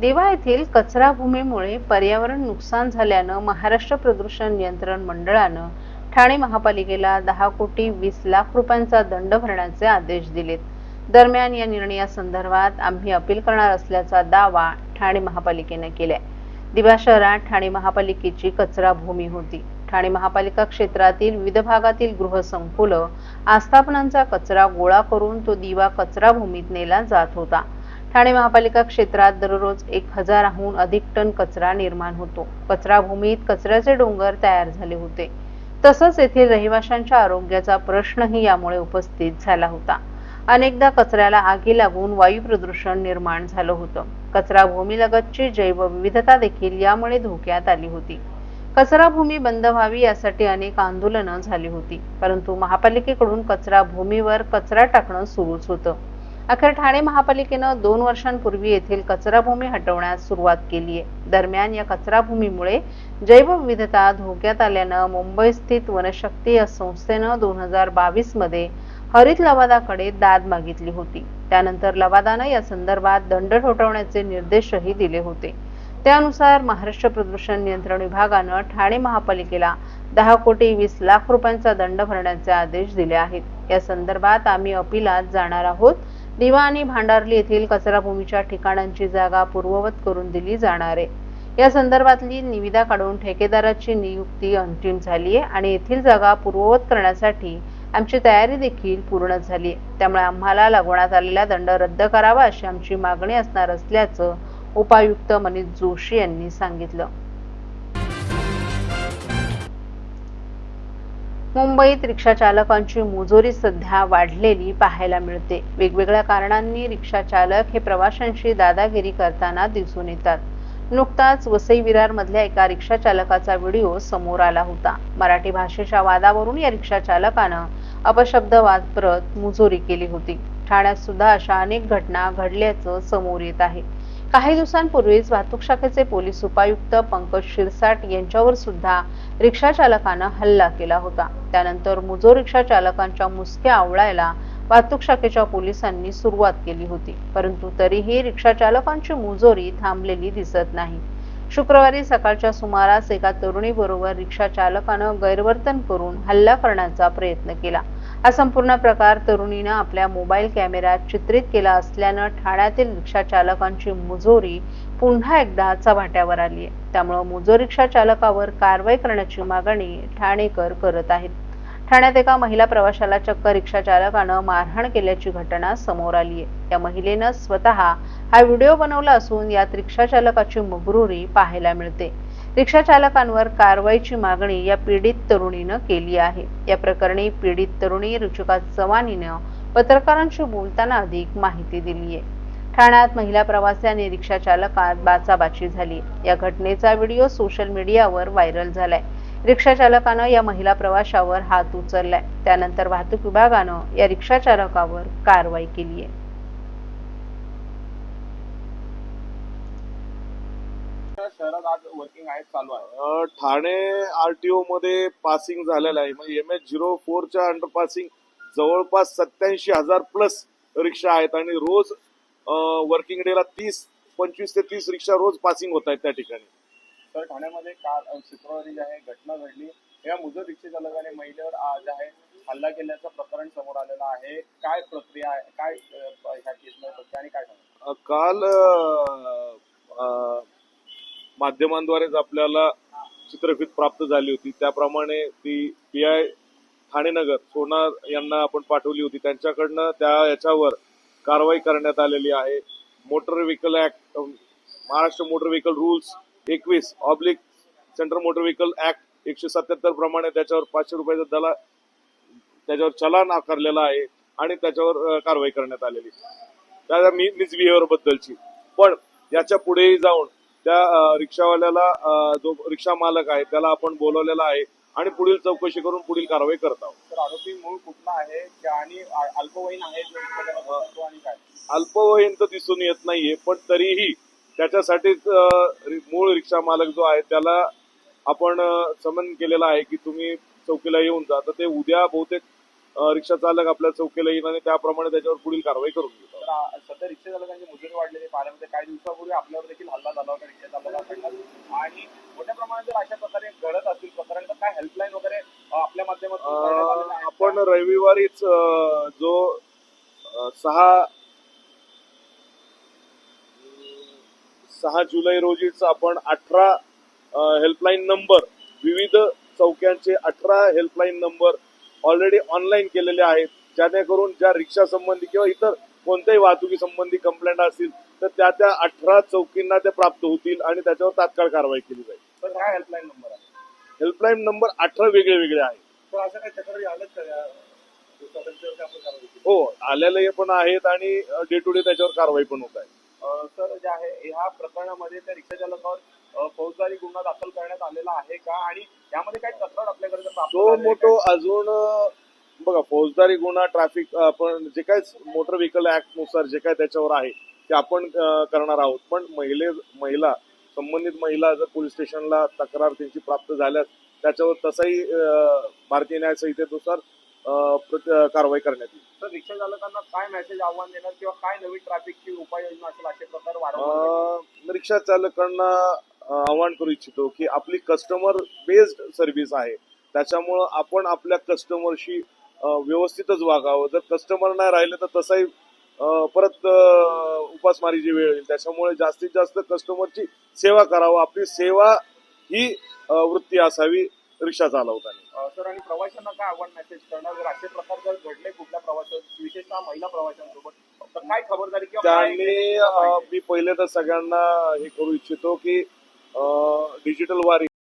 दिवा येथील कचरा भूमीमुळे पर्यावरण नुकसान झाल्यानं महाराष्ट्र प्रदूषण नियंत्रण मंडळानं ठाणे महापालिकेला दहा कोटी वीस लाख रुपयांचा दंड भरण्याचे आदेश दिलेत. दरम्यान या निर्णयासंदर्भात आम्ही अपील करणार असल्याचा दावा ठाणे महापालिकेनं केलाय. दिवा शहरात ठाणे महापालिकेची कचरा भूमी होती. ठाणे महापालिका क्षेत्रातील विविध भागातील गृहसंकुलं आस्थापनांचा कचरा गोळा करून तो दिवा कचरा भूमीत नेला जात होता. ठाणे महापालिका क्षेत्रात दररोज एक हजाराहून अधिक टन कचरा निर्माण होतो. कचरा भूमीत कचऱ्याचे डोंगर तयार झाले होते. तसंच येथील रहिवाशांच्या आरोग्याचा प्रश्नही यामुळे उपस्थित झाला होता. अनेकदा कचऱ्याला आगी लागून वायू प्रदूषण निर्माण झालं होतं. कचरा भूमीलगतची जैवविविधता देखील यामुळे धोक्यात आली होती. कचरा भूमी बंद व्हावी यासाठी अनेक आंदोलनं झाली होती. परंतु महापालिकेकडून कचरा भूमीवर कचरा टाकणं सुरूच होतं. अखेर ठाणे महापालिकेनं दोन वर्षांपूर्वी येथील कचराभूमी हटवण्यास सुरुवात केली आहे. दरम्यान या कचराभूमीमुळे जैवविविधता धोक्यात आल्यानं मुंबई स्थित वनशक्ती या संस्थेनं दोन हजार बावीसमध्ये हरित लवादाकडे दाद मागितली होती. त्यानंतर लवादानं या संदर्भात दंड ठोठवण्याचे निर्देशही दिले होते. त्यानुसार महाराष्ट्र प्रदूषण नियंत्रण विभागानं ठाणे महापालिकेला दहा कोटी वीस लाख रुपयांचा दंड भरण्याचे आदेश दिले आहेत. या संदर्भात आम्ही अपिलात जाणार आहोत. दिवा आणि भांडारली येथील कचराभूमीच्या ठिकाणांची जागा पूर्ववत करून दिली जाणार आहे. या संदर्भातली निविदा काढून ठेकेदाराची नियुक्ती अंतिम झाली आहे आणि येथील जागा पूर्ववत करण्यासाठी आमची तयारी देखील पूर्ण झाली आहे. त्यामुळे आम्हाला लागवण्यात आलेला दंड रद्द करावा अशी आमची मागणी असणार असल्याचं उपायुक्त मनीष जोशी यांनी सांगितलं. मुंबईत रिक्षा चालकांची मुजोरी सध्या वाढलेली पाहायला मिळते. वेगवेगळ्या कारणांनी रिक्षाचालक हे प्रवाशांशी दादागिरी करताना दिसून येतात. नुकताच वसई विरार मधल्या एका रिक्षा चालकाचा व्हिडिओ समोर आला होता. मराठी भाषेच्या वादावरून या रिक्षा चालकानं अपशब्द वापरत मुजोरी केली होती. ठाण्यात सुद्धा अशा अनेक घटना घडल्याचं समोर येत आहे. काही दिवसांपूर्वीच वाहतूक शाखेचे पोलीस उपायुक्त पंकज शिरसाट यांच्यावर सुद्धा रिक्षा चालकानं हल्ला केला होता. त्यानंतर मुजो रिक्षा चालकांच्या मुसक्या आवळायला वाहतूक शाखेच्या पोलिसांनी सुरुवात केली होती. परंतु तरीही रिक्षा चालकांची मुजोरी थांबलेली दिसत नाही. शुक्रवारी सकाळच्या सुमारास एका तरुणीबरोबर रिक्षा चालकानं गैरवर्तन करून हल्ला करण्याचा प्रयत्न केला. हा संपूर्ण प्रकार तरुणीनं आपल्या मोबाईल कॅमेऱ्यात चित्रित केला असल्यानं ठाण्यातील रिक्षा चालकांची मुजोरी पुन्हा एकदा चव्हाट्यावर आली आहे. त्यामुळं मुजो रिक्षा चालकावर कारवाई करण्याची मागणी ठाणेकर करत आहेत. ठाण्यात एका महिला प्रवाशाला चक्क रिक्षा चालकानं मारहाण केल्याची घटना समोर आली आहे. या महिलेनं स्वतः हा व्हिडिओ बनवला असून यात रिक्षा चालकाची मुगरुरी पाहायला मिळते. रिक्षा चालकांवर कारवाईची मागणी या पीडित तरुणीनं केली आहे. या प्रकरणी पीडित तरुणी रुचिका चव्हाणीनं पत्रकारांशी बोलताना अधिक माहिती दिली आहे. ठाण्यात महिला प्रवासी आणि रिक्षा चालकात बाचाबाची झाली. या घटनेचा व्हिडिओ सोशल मीडियावर व्हायरल झालाय. रिक्षा चालकानं या महिला प्रवाशावर हात उचललाय. त्यानंतर वाहतूक विभागानं या रिक्षा चालकावर कारवाई केली आहे. शहरात आज वर्किंग आहेत चालू आहे. ठाणे आरटीओ मध्ये पासिंग झालेलं आहे. म्हणजे एम एच झिरो फोरच्या अंडर पासिंग जवळपास सत्याऐंशी हजार प्लस रिक्षा आहेत आणि रोज वर्किंग डेला तीस पंचवीस ते तीस रिक्षा रोज पासिंग होत आहेत त्या ठिकाणी. तर ठाण्यामध्ये काल शुक्रवारी जी आहे घटना घडली. या मुजर रिक्षा चालकाने महिलेवर आज आहे हल्ला केल्याचं प्रकरण समोर आलेलं आहे. काय प्रक्रिया आहे? काय ह्या केसमध्ये आणि काय काल माध्यमांद्वारेच आपल्याला चित्रफित प्राप्त झाली होती त्याप्रमाणे ती पी आय ठाणेनगर सोनार यांना आपण पाठवली होती. त्यांच्याकडनं त्या याच्यावर कारवाई करण्यात आलेली आहे. Motor vehicle act Maharashtra motor vehicle rules एकवीस oblique central motor vehicle act एकशे सत्याहत्तर प्रमाणे त्याच्यावर पाचशे रुपयाचा दला त्याच्यावर चलान आकारलेला आहे आणि त्याच्यावर कारवाई करण्यात आलेली. त्या मी मिसबिहेव्हिअर बद्दलची. पण याच्या पुढेही जाऊन त्या रिक्षावाल्याला जो रिक्षा मालक आहे त्याला आपण बोलवलेला आहे आणि पुढील चौकशी करून पुढील कारवाई करत आहोत. आरोपी मूळ कुठला आहे? का आणि अल्पवयीन आहे अल्पवयीन तर दिसून येत नाहीये पण तरीही त्याच्यासाठीच मूळ रिक्षा मालक जो आहे त्याला आपण समन केलेला आहे की तुम्ही चौकीला येऊन जा. तर ते उद्या बहुतेक रिक्षा चालक आपल्या चौकीला येईल आणि त्याप्रमाणे त्याच्यावर पुढील कारवाई करून आ- सध्या रिक्षा चालकांची मजुरी वाढलेली मिळते काही दिवसापूर्वी आपल्यावर देखील हल्ला झाला होता रिक्षा चालकांकडनं आणि मोठ्या प्रमाणात जर अशा प्रकारे घडत असतील प्रकरण तर काय हेल्पलाईन वगैरे आपल्या माध्यमातून का? आपण रविवारीच जो सहा सहा जुलै रोजीच आपण अठरा हेल्पलाईन नंबर विविध चौक्यांचे अठरा हेल्पलाईन नंबर ऑलरेडी ऑनलाईन केलेले आहेत. जेणेकरून ज्या रिक्षा संबंधी किंवा इतर कोणत्याही वाहतुकी संबंधी कंप्लेंट असतील तर त्या त्या अठरा चौकींना ते प्राप्त होतील आणि त्याच्यावर तात्काळ कारवाई केली जाईल. तर काय हेल्पलाईन नंबर आहे. हेल्पलाईन नंबर अठरा वेगळे वेगळे आहेत असं काही तक्रारी आलंच का? या दिवसापर्यंत आपण कारवाई केली? हो आलेले पण आहेत आणि डे टू डे त्याच्यावर कारवाई पण होत आहे. सर जे आहे ह्या प्रकरणामध्ये त्या रिक्षा चालकावर फौजदारी गुन्हा दाखल करण्यात आलेला आहे का? आणि यामध्ये काही तक्रार आपल्याकडे तो मोठो अजून बघा फौजदारी गुन्हा ट्रॅफिक आपण जे काय मोटर व्हेकल ऍक्टनुसार जे काय त्याच्यावर आहे ते आपण करणार आहोत. पण महिले महिला संबंधित महिला जर पोलीस स्टेशनला तक्रार त्यांची प्राप्त झाल्यास त्याच्यावर तसाही भारतीय न्याय संहितेनुसार कारवाई करण्यात येईल. तर रिक्षा चालकांना काय मेसेज आव्हान देणार किंवा काय नवीन ट्रॅफिकची उपाययोजना असेल असे प्रकार अं, रिक्षा चालकांना आवाहन करू इच्छितो की आपली कस्टमर बेस्ड सर्व्हिस आहे. त्याच्यामुळं आपण आपल्या कस्टमरशी व्यवस्थितच वागावं. जर कस्टमर नाही राहिले तर तसाही परत उपासमारीची वेळ येईल. त्याच्यामुळे जास्तीत जास्त कस्टमरची सेवा करावं. आपली सेवा ही वृत्ती असावी. रिक्षा चालवताना. सर आणि प्रवाशांना काय आव्हान मेसेज करणार? जर असे प्रकार जर घडले कुठल्या प्रवाशात विशेषतः महिला प्रवाशांसोबत तर काय खबरदारी त्यांनी मी पहिले तर सगळ्यांना हे करू इच्छितो की डिजिटल वारी